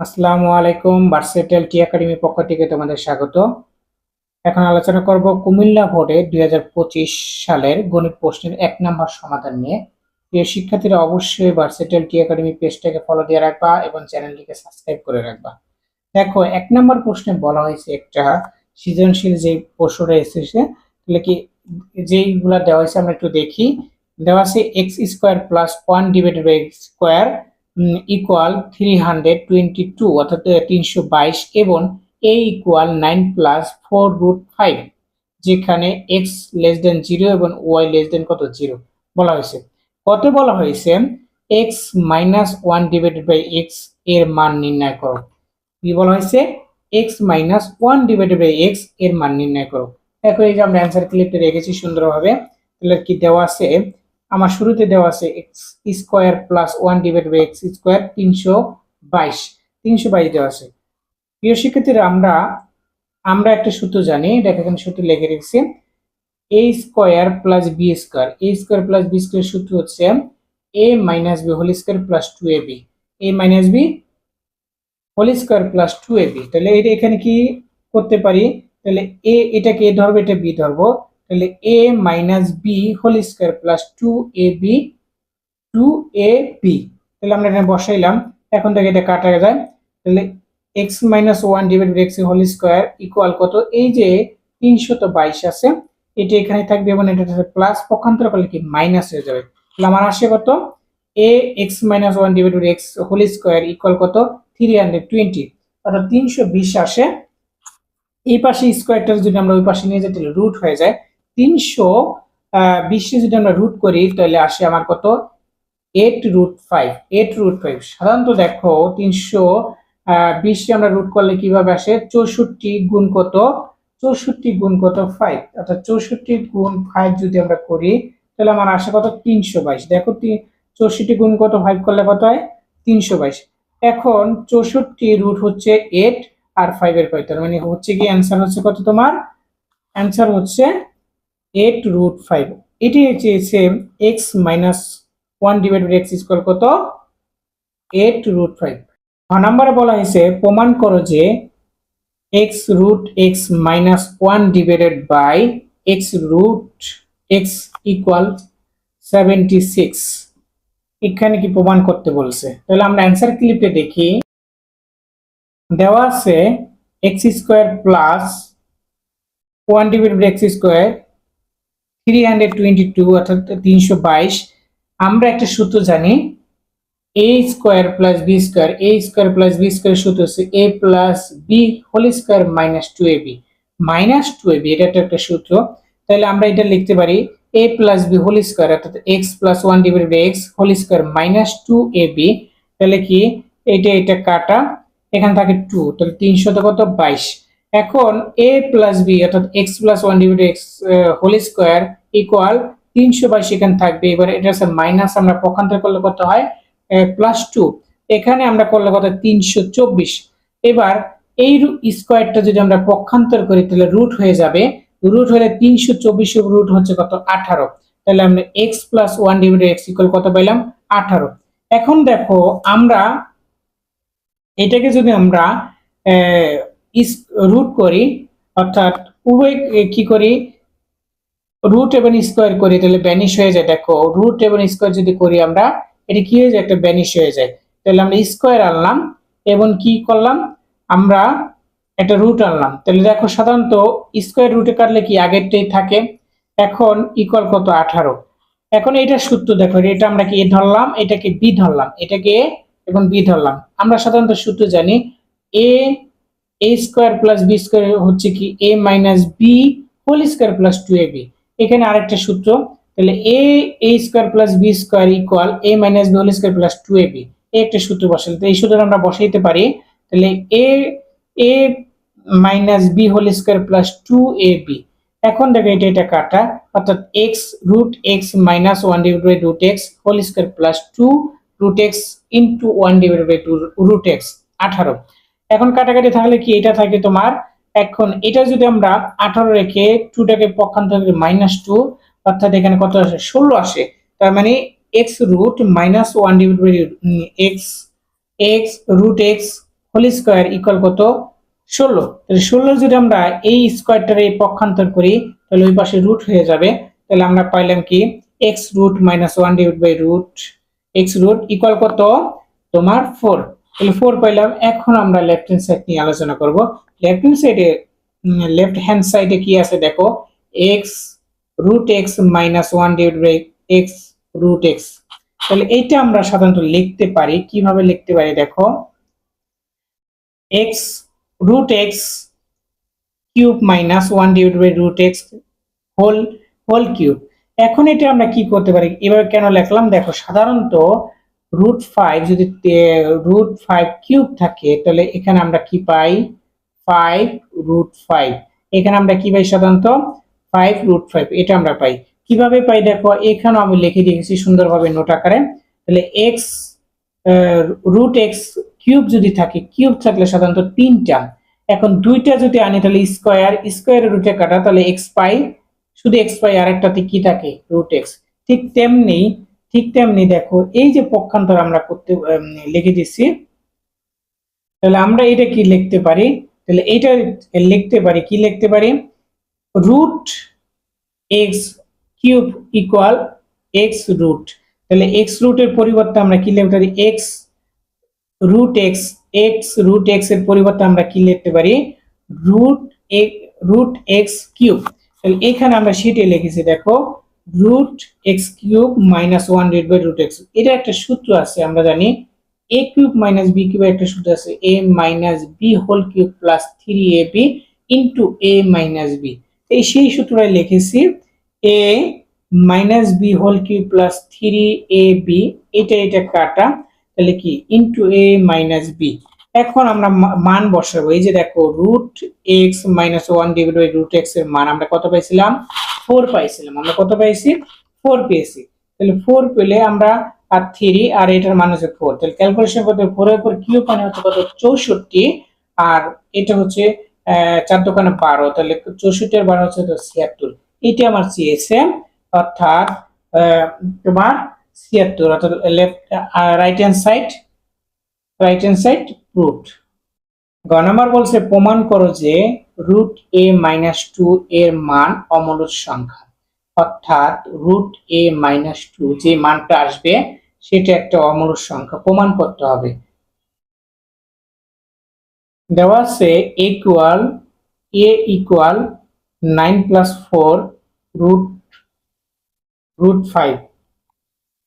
আসসালামু আলাইকুম ভার্সেটেল টি একাডেমি পক্ষ থেকে তোমাদের স্বাগত। এখন আলোচনা করব কুমিল্লা বোর্ডে দুই সালের গণিত প্রশ্নের এক নম্বর সমাধান নিয়ে। প্রিয় শিক্ষার্থীরা অবশ্যই ভার্সেটেল টি একাডেমি পেজটাকে ফলো দিয়ে রাখবা এবং চ্যানেলটিকে সাবস্ক্রাইব করে রাখবা। দেখো, এক নম্বর প্রশ্নে বলা হয়েছে একটা সৃজনশীল যে প্রশ্নটা এসেছে তাহলে কি যেইগুলা দেওয়া হয়েছে আমরা একটু দেখি। দেওয়া আছে X square plus one divided by square equal three hundred twenty two অর্থাৎ তিনশো বাইশ এবং A equal nine plus four root five যেখানে এক্স লেস দেন জিরো এবং ওয়াই লেস দেন কত? জিরো বলা হয়েছে। কত বলা হয়েছে? X minus one divided by এক্সের মান নির্ণয় করো। কি বলা হয়েছে? X minus one divided by এক্সের মান নির্ণয় করো। দেখো, এই যে আমরা অ্যান্সার ক্লিপটা রেখেছি সুন্দরভাবে। তাহলে কি দেওয়া আছে? আমার শুরুতে দেওয়া আছে X square plus one divide by X square তিনশো বাইশ। তিনশো বাইশ দেওয়া আছে। প্রিয় শিক্ষার্থীরা, আমরা আমরা একটা সূত্র জানি, দেখো এখানে সূত্র লিখে রেখেছি। A square plus B square. A square plus B square সূত্র হচ্ছে A minus B whole square plus two A B A minus B whole square plus two A B তাহলে এটা এখানে কি করতে পারি? তাহলে এ এটাকে এ ধরবো, এটা বি ধরবো। তাহলে A minus B whole square plus two A B two A B তাহলে আমরা এখানে বসাইলাম, এখন থেকে এটা কাটা যায়। তাহলে X minus one divide X whole square equal কত? এই যে তিনশত বাইশ আছে, এটা এখানে থাকবে এবং এটা প্লাস পক্ষান্তর করলে কি মাইনাস হয়ে যাবে? তাহলে আমার আসে কত? A X minus one divide X whole square equal কত? থ্রি হান্ড্রেড টোয়েন্টি অর্থাৎ তিনশো বিশ আসে। এই পাশে স্কোয়ারটা যদি আমরা ওই পাশে নিয়ে যাই, তাহলে রুট হয়ে যায়। তিনশো বিশে যদি আমরা রুট করি, তাহলে আসে আমার কত? Eight root five eight root five সাধারণত দেখো, তিনশো বিশে আমরা রুট করলে কীভাবে আসে? চৌষট্টি গুণ কত? চৌষট্টি গুণ কত? ফাইভ অর্থাৎ চৌষট্টি গুণ ফাইভ যদি আমরা করি, তাহলে আমার আসে কত? তিনশো বাইশ। দেখো চৌষট্টি গুণ কত? ফাইভ করলে কত হয়? তিনশো বাইশ। এখন চৌষট্টি রুট হচ্ছে এইট আর ফাইভ এর ফাইভ তার মানে হচ্ছে কি অ্যান্সার হচ্ছে কত তোমার? অ্যান্সার হচ্ছে এইট রুট ফাইভ এটি চেয়েছে X minus one divide by X square কত? এইট রুট ফাইভ ছ নম্বরে বলা হয়েছে, প্রমাণ করো যে X root X minus one divided by X root X equal seventy six এখানে কি প্রমাণ করতে বলছে? তাহলে আমরা অ্যান্সার ক্লিপে দেখি। দেওয়া আছে X square plus one divide by X three hundred twenty two অর্থাৎ তিনশো বাইশ। আমরা একটা সূত্র জানি A square plus B square A square plus B square সূত্র হচ্ছে A plus B whole square minus two A B minus two A B এটা একটা একটা সূত্র। তাহলে আমরা এটা লিখতে পারি A plus B whole square অর্থাৎ X plus one divide by X whole square minus two A B তাহলে কি, এটা এটা কাটা, এখানে থাকে টু তাহলে তিনশত কত? বাইশ। এখন এ প্লাস বি অর্থাৎ X plus one divide X whole square equal তিনশো বাইশ এখানে থাকবে। এবার এটা হচ্ছে মাইনাস আমরা পক্ষান্তর করলে কত হয়? প্লাস টু এখানে আমরা করলে কত তিনশো চব্বিশ। এবার এই স্কোয়ারটা যদি আমরা পক্ষান্তর করি, তাহলে রুট হয়ে যাবে। রুট হলে তিনশো চব্বিশ রুট হচ্ছে কত? আঠারো। তাহলে আমরা X plus one divide X equal কত পাইলাম? আঠারো। এখন দেখো, আমরা এটাকে যদি আমরা রুট করি, অর্থাৎ উভয় কি করি? রুট এবং স্কোয়ার করি, তাহলে ব্যানিশ হয়ে যায়। দেখো রুট এবং স্কোয়ার যদি করি আমরা, এটা কি হয়ে যায়? একটা ব্যানিশ হয়ে যায়। তাহলে আমরা স্কোয়ার আনলাম এবং কি করলাম? আমরা একটা রুট আনলাম। তাহলে দেখো, সাধারণত স্কোয়ার রুটে কাটলে কি আগেরটাই থাকে? এখন ইকুয়াল কত? আঠারো। এখন এটা সূত্র দেখো, এটা আমরা কি এ ধরলাম? এটাকে বি ধরলাম। এটাকে এবং বি ধরলাম। আমরা সাধারণত সূত্র জানি A A square plus B square হচ্ছে কি A minus B whole square plus two A B এখানে আরেকটা সূত্র, তাহলে A A square plus B square equal A minus B whole square plus two A B একটা সূত্র বসালে তো এই সূত্র আমরা বসাইতে পারি, তাহলে A A minus B whole square plus two A B এখন দেখো এটা এটা কাটা, অর্থাৎ X root X minus one divide by root X whole square plus two root X into one divide by two root X আঠারো। এখন কাটাকাটি থাকলে কি এটা থাকে তোমার? এখন এটা যদি আমরা আঠারো রেখে টুটাকে পক্ষান্তর মাইনাস টু অর্থাৎ এখানে কত আসে? ষোলো আসে। তার মানে X root minus one divide by X X root X whole square equal কত? ষোলো। তাহলে ষোলো যদি আমরা এই স্কোয়ারটার এই পক্ষান্তর করি, তাহলে ওই পাশে রুট হয়ে যাবে। তাহলে আমরা পাইলাম কি? X root minus one divide by root X root equal কত? তোমার ফোর তাহলে ফোর পাইলাম। এখন আমরা লেফট হ্যান্ড সাইড নিয়ে আলোচনা করব। লেফট হ্যান্ড সাইডে লেফট হ্যান্ড সাইডে কি আছে দেখো? X root X minus one divide by X root X তাহলে এইটা আমরা সাধারণত লিখতে পারি। কীভাবে লিখতে পারি দেখো? X root X cube minus one divide by root X whole whole cube এখন এটা আমরা কি করতে পারি? এভাবে কেন লিখলাম? দেখো, সাধারণত রুট ফাইভ যদি রুট ফাইভ কিউব থাকে, তাহলে এখানে আমরা কি পাই? ফাইভ রুট ফাইভ এখানে আমরা কি পাই সাধারণত? ফাইভ রুট ফাইভ এটা আমরা পাই। কীভাবে পাই? দেখো, এখানেও আমি লিখে দিয়েছি সুন্দরভাবে নোট আকারে। তাহলে এক্স রুট এক্স কিউব যদি থাকে কিউব থাকলে সাধারণত তিনটা। এখন দুইটা যদি আনি, তাহলে স্কোয়ার স্কোয়ারের রুটে কাটা, তাহলে এক্স পাই। শুধু এক্স পাই, আরেকটাতে কি থাকে? রুট এক্স ঠিক তেমনি ঠিক তেমনি দেখো, এই যে পক্ষান্তর আমরা করতে লিখে দিচ্ছি তাহলে আমরা এটা কি লিখতে পারি? তাহলে এটা লিখতে পারি, কি লিখতে পারি? Root X cube equal X root. তাহলে এক্স রুটের পরিবর্তে আমরা কি লিখতে পারি? X root X X root এক্সের পরিবর্তে আমরা কি লিখতে পারি? Root X root X cube. তাহলে এখানে আমরা সেটা লিখেছি, দেখো root X cube minus one divide by root X এটা একটা সূত্র আছে, আমরা জানি। A cube minus B cube একটা সূত্র আছে। A minus B whole cube plus three A B into A minus B এই সেই সূত্রটাই লিখেছি। A minus B whole cube plus three A B এটা এটা কাটা। তাহলে কি? ইন্টু এ মাইনাস বি এখন আমরা মান বসাবো। এই যে দেখো root X minus one divide by root এক্সের মান আমরা কত পাইছিলাম? ফোর পাইছিলাম। আমরা কত পাইছি? ফোর পেয়েছি। তাহলে ফোর পেলে আমরা আর থ্রি আর এটার মান হচ্ছে ফোর তাহলে ক্যালকুলেশন করতে ফোর এর পর কিউ মানে হচ্ছে কত? চৌষট্টি। আর এটা হচ্ছে চার দোকানে বারো। তাহলে চৌষট্টি আর বারো হচ্ছে ছিয়াত্তর। এটা আমার চেয়েছে অর্থাৎ তোমার ছিয়াত্তর। অর্থাৎ left right hand side right hand side root গ নাম্বার বলছে, প্রমাণ করো যে রুট এ মাইনাস টু এর মান অমূলদ সংখ্যা। অর্থাৎ রুট এ মাইনাস টু যে মানটা আসবে, সেটা একটা অমূলদ সংখ্যা, প্রমাণ করতে হবে। দেওয়া আছে equal A equal nine plus four root root five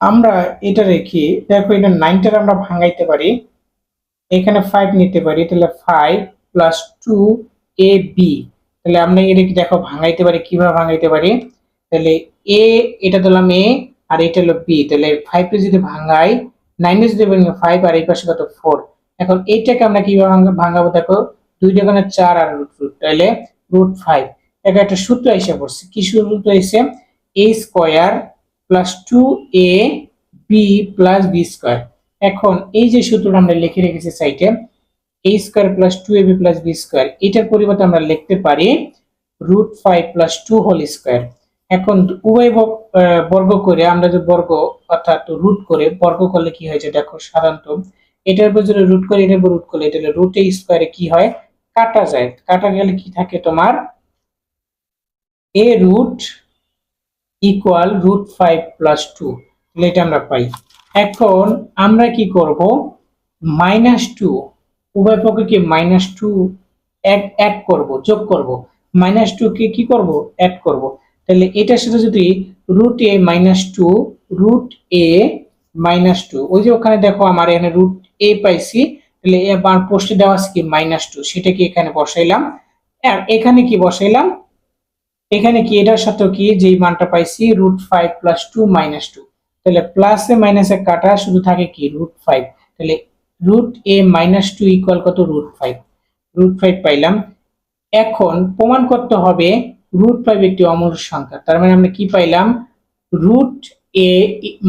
আমরা এটা রেখে, দেখো এটা নাইনটার আমরা ভাঙাইতে পারি। এখানে ফাইভ নিতে পারি, তাহলে five plus two A B তাহলে আমরা এটা কি দেখো ভাঙাইতে পারি, কীভাবে ভাঙাইতে পারি? তাহলে এ এটা দিলাম এ আর এটা হলো বি তাহলে ফাইভে যদি ভাঙাই নাইনে যদি ফাইভ আর এই পাশে কত? ফোর এখন এইটাকে আমরা কীভাবে ভাঙা- ভাঙাবো দেখো? দুই দোকানে চার আর রুট রুট তাহলে রুট ফাইভ এটা একটা সূত্র এসে পড়ছে, কি সূত্র এসে? A square plus two A B plus B square এখন এই যে সূত্রটা আমরা লিখে রেখেছি সাইটে A square plus two A B plus B square এটার পরিবর্তে আমরা লিখতে পারি root five plus two whole square এখন উভয় বর্গ করে আমরা যে বর্গ অর্থাৎ রুট করে, বর্গ করলে কি হয়েছে দেখো সাধারণত, এটার উপর যদি রুট করে, এটার উপর রুট করলে এটা রুট এ স্কোয়ারে কি হয়? কাটা যায়। কাটা গেলে কি থাকে তোমার? A root equal root five plus two এটা আমরা পাই। এখন আমরা কি করব? মাইনাস টু উভয় পক্ষে কি মাইনাস টু এক করব, যোগ করব। মাইনাস টু কে কি করব? অ্যাড করব। তাহলে এটার সাথে যদি root A minus two root A minus two ওই যে ওখানে দেখো আমার এখানে রুট এ পাইছি, তাহলে এবার পোস্টে দেওয়া আছে কি মাইনাস টু সেটা কি এখানে বসাইলাম। আর এখানে কি বসাইলাম? এখানে কি, এটার সাথে কি, যেই মানটা পাইছি root five plus two minus two তাহলে প্লাস প্লাসে মাইনাসে কাটা শুধু থাকে কি? রুট ফাইভ তাহলে root A minus two equal কত? রুট ফাইভ রুট ফাইভ পাইলাম। এখন প্রমাণ করতে হবে রুট ফাইভ একটি অমূল সংখ্যা। তার মানে আমরা কি পাইলাম? Root A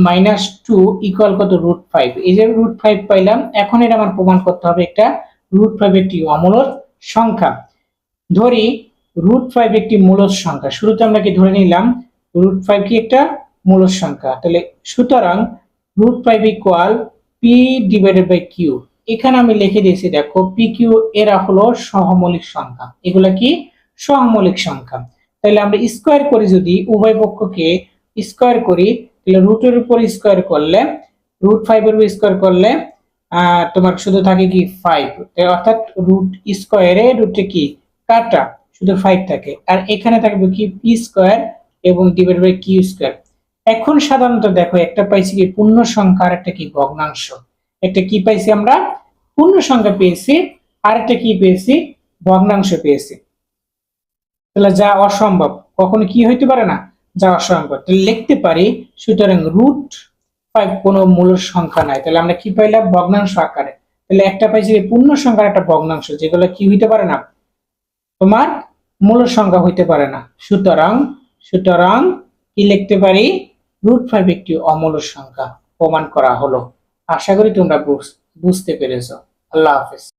minus two equal কত? রুট ফাইভ এই যে রুট ফাইভ পাইলাম, এখন এটা আমার প্রমাণ করতে হবে একটা রুট ফাইভ একটি অমূল সংখ্যা। ধরি রুট ফাইভ একটি মূলদ সংখ্যা। শুরুতে আমরা কি ধরে নিলাম? রুট ফাইভ কি একটা মূলদ সংখ্যা তাহলে সুতরাং root five equal P divided by Q এখানে আমি লিখে দিয়েছি, দেখো পি কিউ এরা হলো সহমৌলিক সংখ্যা। এগুলা কি? সহমৌলিক সংখ্যা। তাহলে আমরা স্কোয়ার করি যদি উভয় পক্ষকে স্কোয়ার করি, তাহলে রুটের উপর স্কোয়ার করলে রুট ফাইভের উপর স্কোয়ার করলে তোমার শুধু থাকে কি ফাইভ অর্থাৎ রুট স্কোয়ারে রুটে কি? কাটা। শুধু ফাইভ থাকে। আর এখানে থাকবে কি পি স্কোয়ার এবং ডিভাইড বাই কিউ স্কোয়ার এখন সাধারণত দেখো, একটা পাইছি কি পূর্ণ সংখ্যা আর একটা কি ভগ্নাংশ। একটা কি পাইছি আমরা? পূর্ণ সংখ্যা পেয়েছি আর একটা কি পেয়েছি? ভগ্নাংশ পেয়েছি। তাহলে যা অসম্ভব, কখনো কি হইতে পারে না? যা অসম্ভব। তাহলে লিখতে পারি, সুতরাং রুট ফাইভ কোনো মূল সংখ্যা নাই। তাহলে আমরা কি পাইলাম? ভগ্নাংশ আকারে। তাহলে একটা পাইছি পূর্ণ সংখ্যার একটা ভগ্নাংশ, যেগুলো কি হইতে পারে না? তোমার মূল সংখ্যা হইতে পারে না। সুতরাং সুতরাং কি লিখতে পারি? রুট ফাইভ একটি অমূল সংখ্যা প্রমাণ করা হলো। আশা করি তোমরা বুঝ- বুঝতে পেরেছ। আল্লাহ হাফেজ।